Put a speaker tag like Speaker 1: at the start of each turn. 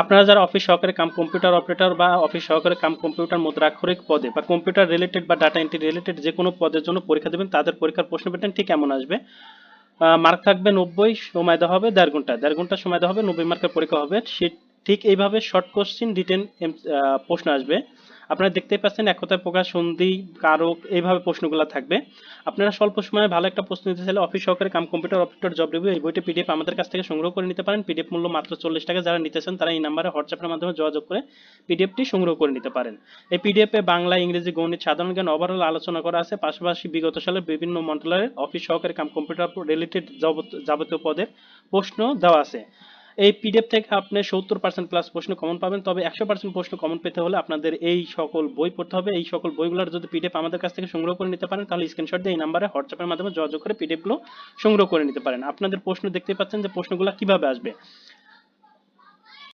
Speaker 1: আপনারা যারা অফিস সহকারী কাম কম্পিউটার অপারেটর বা অফিস সহকারী কাম কম্পিউটার মুদ্রাক্ষরিক পদে বা কম্পিউটার রিলেটেড বা ডাটা এন্ট্রি রিলেটেড যে কোনো পদের জন্য পরীক্ষা দেবেন, তাদের পরীক্ষার প্রশ্ন প্যাটার্ন ঠিক এমন আসবে। মার্ক থাকবে নব্বই, সময় দেওয়া হবে দেড় ঘণ্টা। দেড় ঘণ্টা সময় দেওয়া হবে, নব্বই মার্কের পরীক্ষা হবে। ঠিক এইভাবে শর্ট কোশ্চিন রিটেন প্রশ্ন আসবে। আপনারা দেখতেই পাচ্ছেন এক কথায় প্রকাশ, সন্ধি, কারক, এইভাবে প্রশ্নগুলো থাকবে। আপনারা স্বল্প সময়ে ভালো একটা প্রশ্ন নিতে চাইলে অফিস সহকারী cum computer operator job review এই বইটি পিডিএফ আমাদের কাছ থেকে সংগ্রহ করে নিতে পারেন। পিডিএফ মূল্য মাত্র চল্লিশ টাকা। যারা নিতে চান তারা এই নাম্বারে হোয়াটসঅ্যাপের মাধ্যমে যোগাযোগ করে পিডিএফটি সংগ্রহ করে নিতে পারেন। এই পিডিএফে বাংলা, ইংরেজি, গণিত, সাধারণ জ্ঞান ওভারঅল আলোচনা করা আছে। পাশাপাশি বিগত সালের বিভিন্ন মন্ত্রণালয়ের অফিস সহকারী কাম কম্পিউটার রিলেটেড যাবতীয় পদের প্রশ্ন দেওয়া আছে। এই পিডিএফ থেকে আপনি সত্তর পার্সেন্ট প্লাস প্রশ্ন কমন পাবেন। তবে একশো পার্সেন্ট প্রশ্ন কমন পেতে হলে আপনাদের এই সকল বই পড়তে হবে। এই সকল বইগুলোর যদি পিডিএফ আমাদের কাছ থেকে সংগ্রহ করে নিতে পারেন, তাহলে স্ক্রিনশট দিয়ে এই নাম্বারে হোয়াটসঅ্যাপের মাধ্যমে যোগাযোগ করে পিডিএফগুলো সংগ্রহ করে নিতে পারেন। আপনাদের প্রশ্ন দেখতে পাচ্ছেন যে প্রশ্নগুলো কীভাবে আসবে।